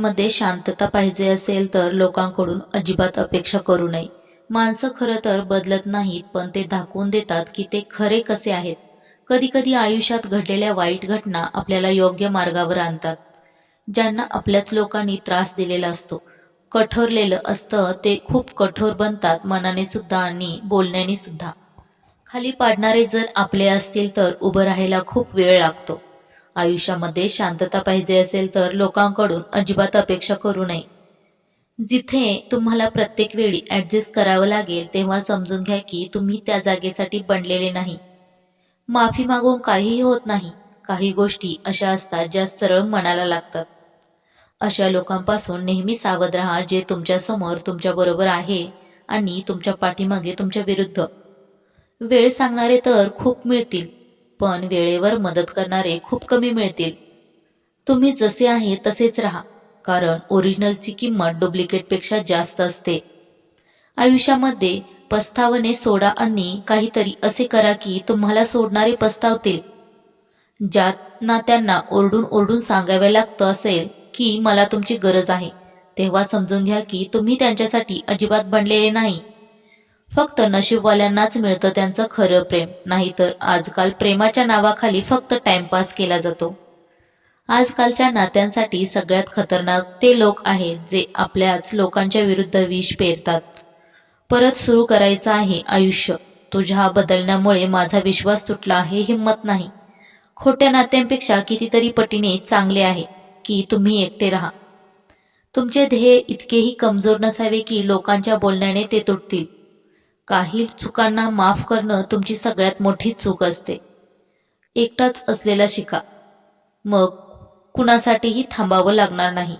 मध्ये शांतता पाहिजे असेल तर लोकांकडून अजिबात अपेक्षा करू नये. माणसं खरं तर बदलत नाहीत पण ते दाखवून देतात की ते खरे कसे आहेत. कधी कधी आयुष्यात घडलेल्या वाईट घटना आपल्याला योग्य मार्गावर आणतात. ज्यांना आपल्याच लोकांनी त्रास दिलेला असतो. कठोरलेलं असतं ते खूप कठोर बनतात मनाने सुद्धा आणि बोलण्याने सुद्धा. खाली पाडणारे जर आपले असतील तर उभं राहायला खूप वेळ लागतो. आयुष्यामध्ये शांतता पाहिजे असेल तर लोकांकडून अजिबात अपेक्षा करू नये. जिथे तुम्हाला प्रत्येक वेळी ॲडजस्ट करावं लागेल तेव्हा समजून घ्या की तुम्ही त्या जागेसाठी बनलेले नाही. माफी मागून काहीही होत नाही. काही गोष्टी अशा असतात ज्या सरळ मनाला लागतात. अशा लोकांपासून नेहमी सावध राहा जे तुमच्यासमोर तुमच्याबरोबर तुमच्या बरोबर आहे आणि तुमच्या पाठीमागे तुमच्या विरुद्ध. वेळ सांगणारे तर खूप मिळतील. पण वेळेवर मदत करणारे खूप कमी मिळतील. तुम्ही जसे आहे तसेच राहा कारण ओरिजिनलची किंमत डुप्लिकेटपेक्षा जास्त असते. आयुष्यामध्ये पस्तावने सोडा आणि काहीतरी असे करा की तुम्हाला सोडणारे पस्तावतील. ज्यांना त्यांना ओरडून ओरडून सांगावे लागतं असेल की मला तुमची गरज आहे तेव्हा समजून घ्या की तुम्ही त्यांच्यासाठी अजिबात बनलेले नाही. फक्त नशीबवाल्यांनाच मिळतं त्यांचं खरं प्रेम. नाहीतर आजकाल प्रेमाच्या नावाखाली फक्त टाइमपास केला जातो. आजकालच्या नात्यांसाठी सगळ्यात खतरनाक ते लोक आहेत जे आपल्याच लोकांच्या विरुद्ध विष पेरतात. परत सुरू करायचं आहे आयुष्य. तुझ्या बदलण्यामुळे माझा विश्वास तुटला हे हिंमत नाही. खोट्या नात्यांपेक्षा कितीतरी पटीने चांगले आहे की तुम्ही एकटे राहा. तुमचे ध्येय इतकेही कमजोर नसावे की लोकांच्या बोलण्याने ते तुटतील. काही चुकांना माफ करणं तुमची सगळ्यात मोठी चूक असते. एकटाच असलेला शिका. मग कुणासाठीही थांबावं लागणार नाही.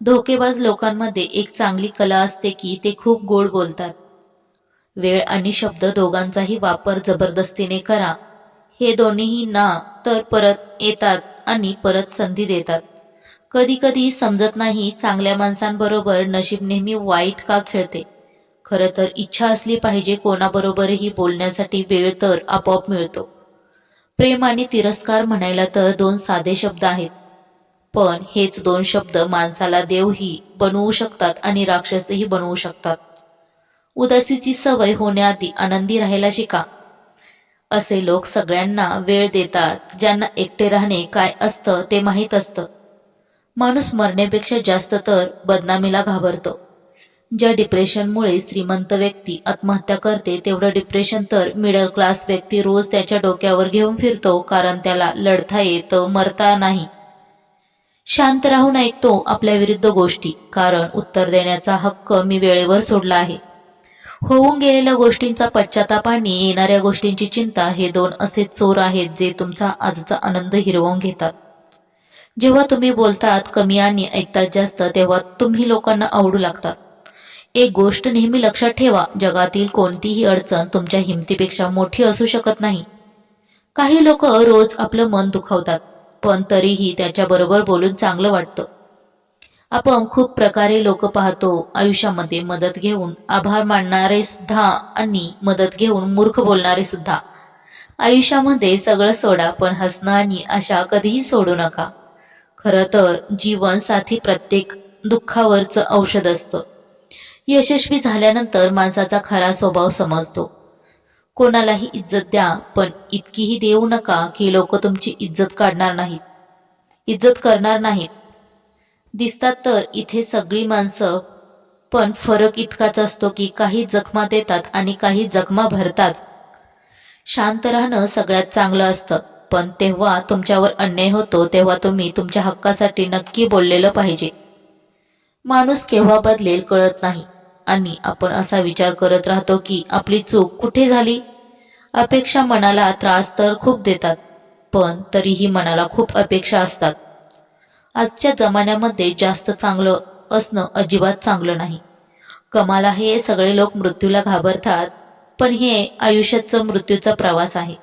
धोकेबाज लोकांमध्ये एक चांगली कला असते की ते खूप गोड बोलतात. वेळ आणि शब्द दोघांचाही वापर जबरदस्तीने करा. हे दोन्हीही ना तर परत येतात आणि परत संधी देतात. कधी कधी समजत नाही चांगल्या माणसांबरोबर नशीब नेहमी वाईट का खेळते. खरं तर इच्छा असली पाहिजे कोणाबरोबरही बोलण्यासाठी वेळ तर आपोआप मिळतो. प्रेम आणि तिरस्कार म्हणायला तर दोन साधे शब्द आहेत. पण हेच दोन शब्द माणसाला देवही बनवू शकतात आणि राक्षसही बनवू शकतात. उदासीची सवय होण्याआधी आनंदी राहायला शिका. असे लोक सगळ्यांना वेळ देतात ज्यांना एकटे राहणे काय असतं ते माहीत असतं. माणूस मरण्यापेक्षा जास्त तर बदनामीला घाबरतो. ज्या डिप्रेशनमुळे श्रीमंत व्यक्ती आत्महत्या करते तेवढं डिप्रेशन तर मिडल क्लास व्यक्ती रोज त्याच्या डोक्यावर घेऊन फिरतो कारण त्याला लढता येतं मरता नाही. शांत राहून ऐकतो आपल्या विरुद्ध गोष्टी कारण उत्तर देण्याचा हक्क मी वेळेवर सोडला आहे. होऊन गेलेल्या गोष्टींचा पश्चाताप आणि येणाऱ्या गोष्टींची चिंता हे दोन असे चोर आहेत जे तुमचा आजचा आनंद हिरवून घेतात. जेव्हा तुम्ही बोलतात कमी आणि ऐकतात जास्त तेव्हा तुम्ही लोकांना आवडू लागतात. एक गोष्ट नेहमी लक्षात ठेवा जगातील कोणतीही अडचण तुमच्या हिमतीपेक्षा मोठी असू शकत नाही. काही लोक रोज आपलं मन दुखावतात पण तरीही त्याच्याबरोबर बोलून चांगलं वाटतं. आपण खूप प्रकारे लोक पाहतो आयुष्यामध्ये मदत घेऊन आभार मानणारे सुद्धा आणि मदत घेऊन मूर्ख बोलणारे सुद्धा. आयुष्यामध्ये सगळं सोडा पण हसणं आणि आशा कधीही सोडू नका. खरं तर जीवन साथी प्रत्येक दुःखावरचं औषध असतं. यशस्वी झाल्यानंतर माणसाचा खरा स्वभाव समजतो. कोणालाही इज्जत द्या पण इतकीही देऊ नका की लोक तुमची इज्जत काढणार नाहीत. इज्जत करणार नाहीत. दिसतात तर इथे सगळी माणसं पण फरक इतकाच असतो की काही जखमा देतात आणि काही जखमा भरतात. शांत राहणं सगळ्यात चांगलं असतं पण तेव्हा तुमच्यावर अन्याय होतो तेव्हा तुम्ही तुमच्या हक्कासाठी नक्की बोललेलं पाहिजे. माणूस केव्हा बदलेल कळत नाही. आणि आपण असा विचार करत राहतो की आपली चूक कुठे झाली? अपेक्षा मनाला त्रास तर खूप देतात पण तरीही मनाला खूप अपेक्षा असतात. आजच्या जमान्यामध्ये जास्त चांगलं असणं अजिबात चांगलं नाही. कमाला हे सगळे लोक मृत्यूला घाबरतात पण हे आयुष्याचं मृत्यूचा प्रवास आहे.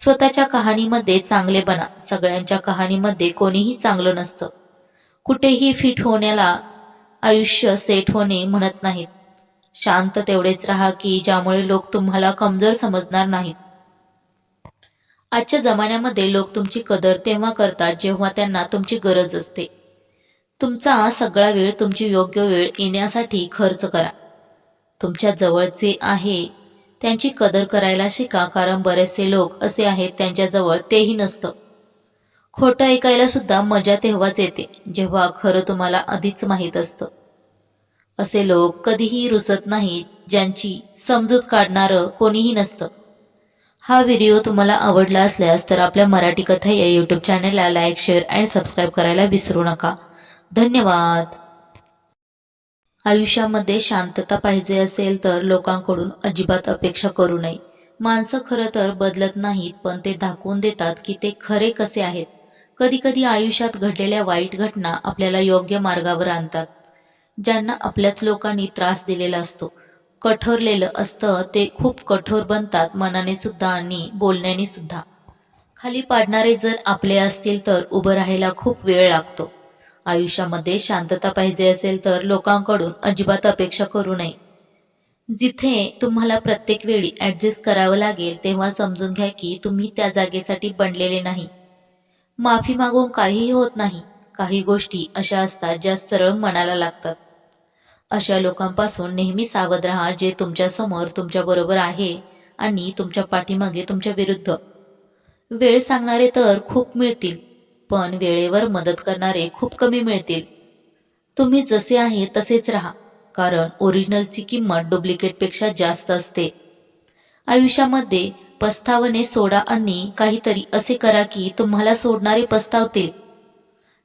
स्वतःच्या कहाणीमध्ये चांगले बना सगळ्यांच्या कहाणीमध्ये कोणीही चांगलं नसतं. कुठेही फिट होण्याला आयुष्य सेट होणे म्हणत नाहीत. शांत तेवढेच राहा की ज्यामुळे लोक तुम्हाला कमजोर समजणार नाहीत. आजच्या जमान्यामध्ये लोक तुमची कदर तेव्हा करतात जेव्हा त्यांना तुमची गरज असते. तुमचा सगळा वेळ तुमची योग्य वेळ येण्यासाठी खर्च करा. तुमच्या जवळचे आहे त्यांची कदर करायला शिका कारण बरेचसे लोक असे आहेत त्यांच्याजवळ तेही नसतं. खोटं ऐकायला सुद्धा मजा तेव्हाच येते जेव्हा खरं तुम्हाला आधीच माहीत असतं. असे लोक कधीही रुसत नाहीत ज्यांची समजूत काढणारं कोणीही नसतं. हा व्हिडिओ तुम्हाला आवडला असल्यास तर आपल्या मराठी कथा या यूट्यूब चॅनलला लाईक शेअर अँड सबस्क्राईब करायला विसरू नका. धन्यवाद. आयुष्यामध्ये शांतता पाहिजे असेल तर लोकांकडून अजिबात अपेक्षा करू नये. माणसं खरं तर बदलत नाहीत पण ते दाखवून देतात की ते खरे कसे आहेत. कधी कधी आयुष्यात घडलेल्या वाईट घटना आपल्याला योग्य मार्गावर आणतात. ज्यांना आपल्याच लोकांनी त्रास दिलेला असतो. कठोरलेलं असतं ते खूप कठोर बनतात मनाने सुद्धा आणि बोलण्याने सुद्धा. खाली पाडणारे जर आपले असतील तर उभं राहायला खूप वेळ लागतो. आयुष्यामध्ये शांतता पाहिजे असेल तर लोकांकडून अजिबात अपेक्षा करू नये. जिथे तुम्हाला प्रत्येक वेळी ॲडजस्ट करावं लागेल तेव्हा समजून घ्या की तुम्ही त्या जागेसाठी बनलेले नाही. माफी मागून काहीही होत नाही. काही गोष्टी अशा असतात ज्या सरळ मनाला लागतात. अशा लोकांपासून नेहमी सावध राहा जे तुमच्यासमोर तुमच्या बरोबर आहे आणि तुमच्या पाठीमागे तुमच्या विरुद्ध. वेळ सांगणारे तर खूप मिळतील पण वेळेवर मदत करणारे खूप कमी मिळतील. तुम्ही जसे आहे तसेच राहा कारण ओरिजिनलची किंमत डुप्लिकेटपेक्षा जास्त असते. आयुष्यामध्ये पस्तावने सोडा आणि काहीतरी असे करा की तुम्हाला सोडणारे पस्तावतील.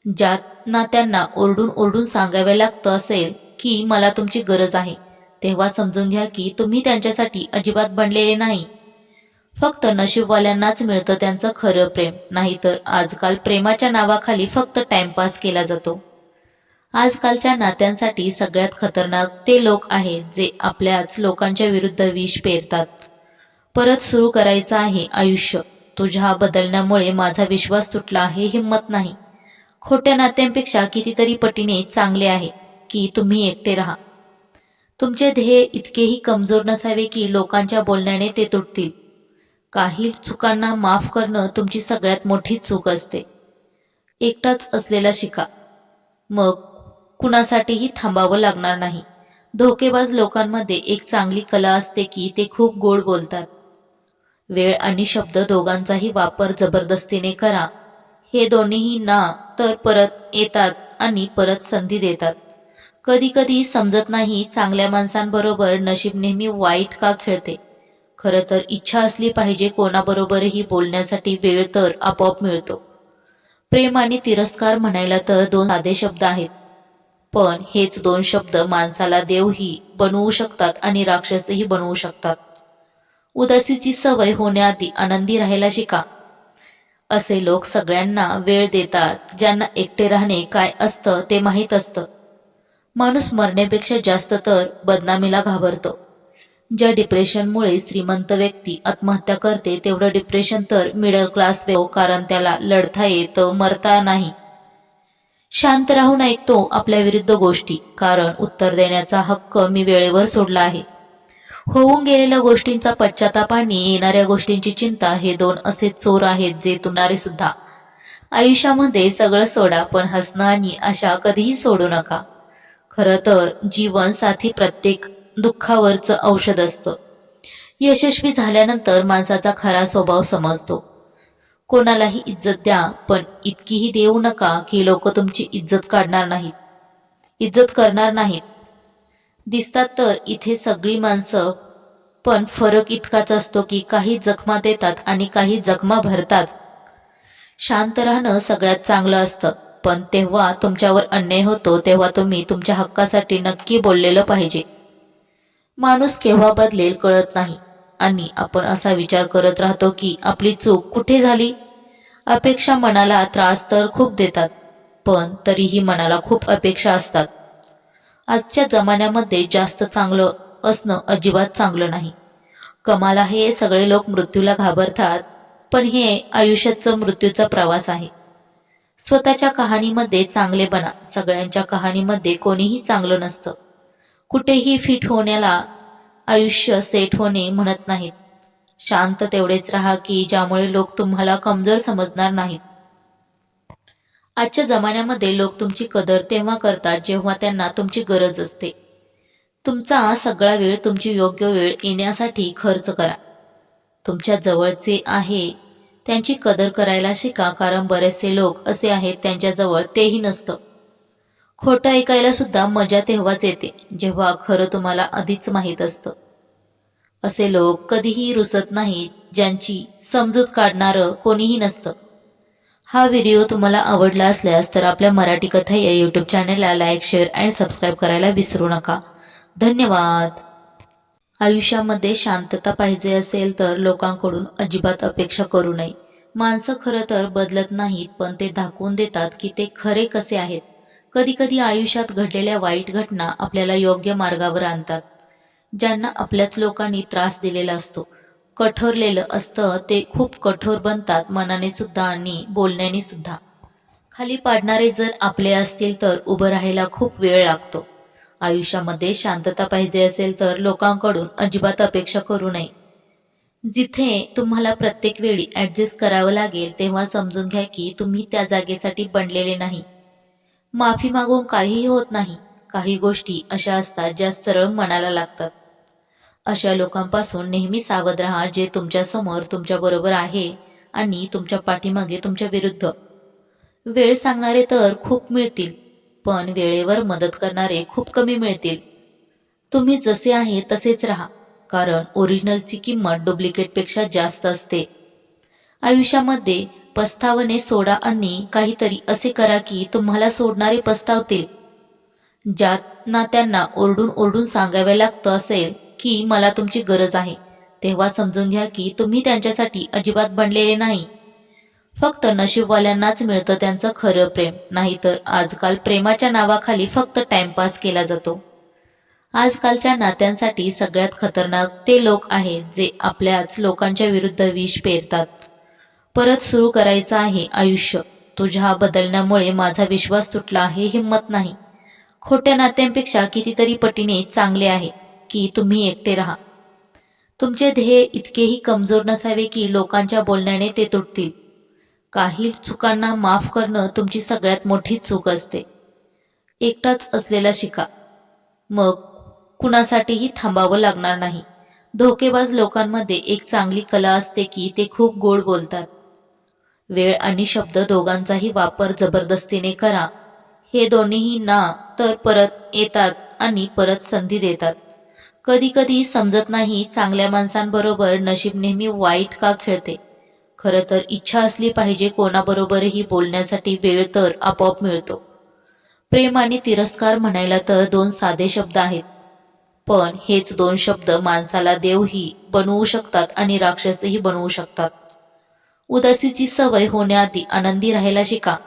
ज्यात ना त्यांना ओरडून ओरडून सांगावे लागतं असेल की मला तुमची गरज आहे. तेव्हा समजून घ्या की तुम्ही त्यांच्यासाठी अजिबात बनलेले नाही. फक्त नशीबवाल्यांनाच मिळतं त्यांचं खरं प्रेम नाहीतर आजकाल प्रेमाच्या नावाखाली फक्त टाइमपास केला जातो. आजकालच्या नात्यांसाठी सगळ्यात खतरनाक ते लोक आहेत जे आपल्याच लोकांच्या विरुद्ध विष पेरतात. परत सुरू करायचं आहे आयुष्य. तुझ्या बदलण्यामुळे माझा विश्वास तुटला आहे हिंमत नाही. खोट्या नात्यांपेक्षा कितीतरी पटीने चांगले आहे की तुम्ही एकटे राहा. तुमचे ध्येय इतकेही कमजोर नसावे की लोकांच्या बोलण्याने ते तुटतील. काही चुकांना माफ करणं तुमची सगळ्यात मोठी चूक असते. एकटाच असलेला शिका. मग कुणासाठीही थांबावं लागणार नाही. धोकेबाज लोकांमध्ये एक चांगली कला असते की ते खूप गोड बोलतात. वेळ आणि शब्द दोघांचाही वापर जबरदस्तीने करा. हे दोन्हीही ना तर परत येतात आणि परत संधी देतात. कधी कधी समजत नाही चांगल्या माणसांबरोबर नशीब नेहमी वाईट का खेळते. खरं तर इच्छा असली पाहिजे कोणाबरोबरही बोलण्यासाठी वेळ तर आपोआप मिळतो. प्रेम आणि तिरस्कार म्हणायला तर दोन साधे शब्द आहेत. पण हेच दोन शब्द माणसाला देवही बनवू शकतात आणि राक्षसही बनवू शकतात. उदासीची सवय होण्याआधी आनंदी राहायला शिका. असे लोक सगळ्यांना वेळ देतात ज्यांना एकटे राहणे काय असतं ते माहीत असतं. माणूस मरण्यापेक्षा जास्त तर बदनामीला घाबरतो. ज्या डिप्रेशनमुळे श्रीमंत व्यक्ती आत्महत्या करते तेवढं डिप्रेशन तर मिडल क्लास वे हो, कारण त्याला लढता येतं मरता नाही. शांत राहून ऐकतो आपल्या विरुद्ध गोष्टी कारण उत्तर देण्याचा हक्क मी वेळेवर सोडला आहे. होऊन गेलेल्या गोष्टींचा पश्चाताप आणि येणाऱ्या गोष्टींची चिंता हे दोन असे चोर आहेत जे तुमणारे सुद्धा. आयुष्यामध्ये सगळं सोडा पण हसणं आणि आशा कधीही सोडू नका. खरं तर जीवन साथी प्रत्येक दुःखावरचं औषध असतं. यशस्वी झाल्यानंतर माणसाचा खरा स्वभाव समजतो. कोणालाही इज्जत द्या पण इतकीही देऊ नका की लोक तुमची इज्जत काढणार नाहीत. इज्जत करणार नाहीत. दिसतात तर इथे सगळी माणसं पण फरक इतकाच असतो की काही जखमा देतात आणि काही जखमा भरतात. शांत राहणं सगळ्यात चांगलं असतं पण तेव्हा तुमच्यावर अन्याय होतो तेव्हा तुम्ही तुमच्या हक्कासाठी नक्की बोललेलं पाहिजे. माणूस केव्हा बदलेल कळत नाही आणि आपण असा विचार करत राहतो की आपली चूक कुठे झाली? अपेक्षा मनाला त्रास तर खूप देतात पण तरीही मनाला खूप अपेक्षा असतात. आजच्या जमान्यामध्ये जास्त चांगलं असणं अजिबात चांगलं नाही. कमाला हे सगळे लोक मृत्यूला घाबरतात पण हे आयुष्याचं मृत्यूचा प्रवास आहे. स्वतःच्या कहाणीमध्ये चांगले बना सगळ्यांच्या कहाणीमध्ये कोणीही चांगलं नसतं. कुठेही फिट होण्याला आयुष्य सेट होणे म्हणत नाहीत. शांत तेवढेच राहा की ज्यामुळे लोक तुम्हाला कमजोर समजणार नाहीत. आजच्या जमान्यामध्ये लोक तुमची कदर तेव्हा करतात जेव्हा त्यांना तुमची गरज असते. तुमचा सगळा वेळ तुमची योग्य वेळ येण्यासाठी खर्च करा. तुमच्या जवळचे आहे त्यांची कदर करायला शिका कारण बरेचसे लोक असे आहेत त्यांच्याजवळ तेही नसतं. खोटं ऐकायला सुद्धा मजा तेव्हाच येते जेव्हा खरं तुम्हाला आधीच माहीत असतं. असे लोक कधीही रुसत नाहीत ज्यांची समजूत काढणारं कोणीही नसतं. हा व्हिडिओ तुम्हाला आवडला असल्यास तर आपल्या मराठी कथा या यूट्यूब चॅनेलला लाईक शेअर अँड सबस्क्राईब करायला विसरू नका. धन्यवाद. आयुष्यामध्ये शांतता पाहिजे असेल तर लोकांकडून अजिबात अपेक्षा करू नये. माणसं खरं तर बदलत नाहीत पण ते दाखवून देतात की ते खरे कसे आहेत. कधीकधी आयुष्यात घडलेल्या वाईट घटना आपल्याला योग्य मार्गावर आणतात. ज्यांना आपल्याच लोकांनी त्रास दिलेला असतो. कठोरलेलं असतं ते खूप कठोर बनतात मनाने सुद्धा आणि बोलण्याने सुद्धा. खाली पाडणारे जर आपले असतील तर उभं राहायला खूप वेळ लागतो. आयुष्यामध्ये शांतता पाहिजे असेल तर लोकांकडून अजिबात अपेक्षा करू नये. जिथे तुम्हाला प्रत्येक वेळी ॲडजस्ट करावं लागेल तेव्हा समजून घ्या की तुम्ही त्या जागेसाठी बनलेले नाही. माफी मागून काहीही होत नाही. काही गोष्टी अशा असतात ज्या सरळ मनाला लागतात. अशा लोकांपासून नेहमी सावध राहा जे तुमच्यासमोर तुमच्या बरोबर आहे आणि तुमच्या पाठीमागे तुमच्या विरुद्ध. वेळ सांगणारे तर खूप मिळतील पण वेळेवर मदत करणारे खूप कमी मिळतील. तुम्ही जसे आहे तसेच राहा कारण ओरिजिनलची किंमत डुप्लिकेटपेक्षा जास्त असते. आयुष्यामध्ये पस्तावने सोडा आणि काहीतरी असे करा की तुम्हाला सोडणारे पस्तावतील. ज्यांना त्यांना ओरडून ओरडून सांगावे लागतं असेल की मला तुमची गरज आहे. तेव्हा समजून घ्या की तुम्ही त्यांच्यासाठी अजिबात बनलेले नाही. फक्त नशीबवाल्यांनाच मिळतं त्यांचं खरं प्रेम नाहीतर आजकाल प्रेमाच्या नावाखाली फक्त टाइमपास केला जातो. आजकालच्या नात्यांसाठी सगळ्यात खतरनाक ते लोक आहेत जे आपल्याच लोकांच्या विरुद्ध विष पेरतात. परत सुरू करायचं आहे आयुष्य. तुझ्या बदलण्यामुळे माझा विश्वास तुटला हे हिंमत नाही. खोट्या नात्यांपेक्षा कितीतरी पटीने चांगले आहे. की तुम्ही एकटे राहा. तुमचे ध्येय इतकेही कमजोर नसावे की लोकांच्या बोलण्याने ते तुटतील. काही चुकांना माफ करणं तुमची सगळ्यात मोठी चूक असते. एकटाच असलेला शिका. मग कुणासाठीही थांबावं लागणार नाही. धोकेबाज लोकांमध्ये एक चांगली कला असते की ते खूप गोड बोलतात. वेळ आणि शब्द दोघांचाही वापर जबरदस्तीने करा. हे दोन्हीही ना तर परत येतात आणि परत संधी देतात. कधी कधी समजत नाही चांगल्या माणसांबरोबर नशीब नेहमी वाईट का खेळते. खरं तर इच्छा असली पाहिजे कोणाबरोबरही बोलण्यासाठी वेळ तर आपोआप मिळतो. प्रेम आणि तिरस्कार म्हणायला तर दोन साधे शब्द आहेत. पण हेच दोन शब्द माणसाला देवही बनवू शकतात आणि राक्षसही बनवू शकतात. उदासीची सवय होण्याआधी आनंदी राहायला शिका.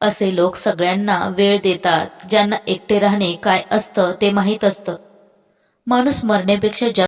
असे लोक सगळ्यांना वेळ देतात ज्यांना एकटे राहणे काय असतं ते माहीत असतं. माणूस मरण्यापेक्षा जास्त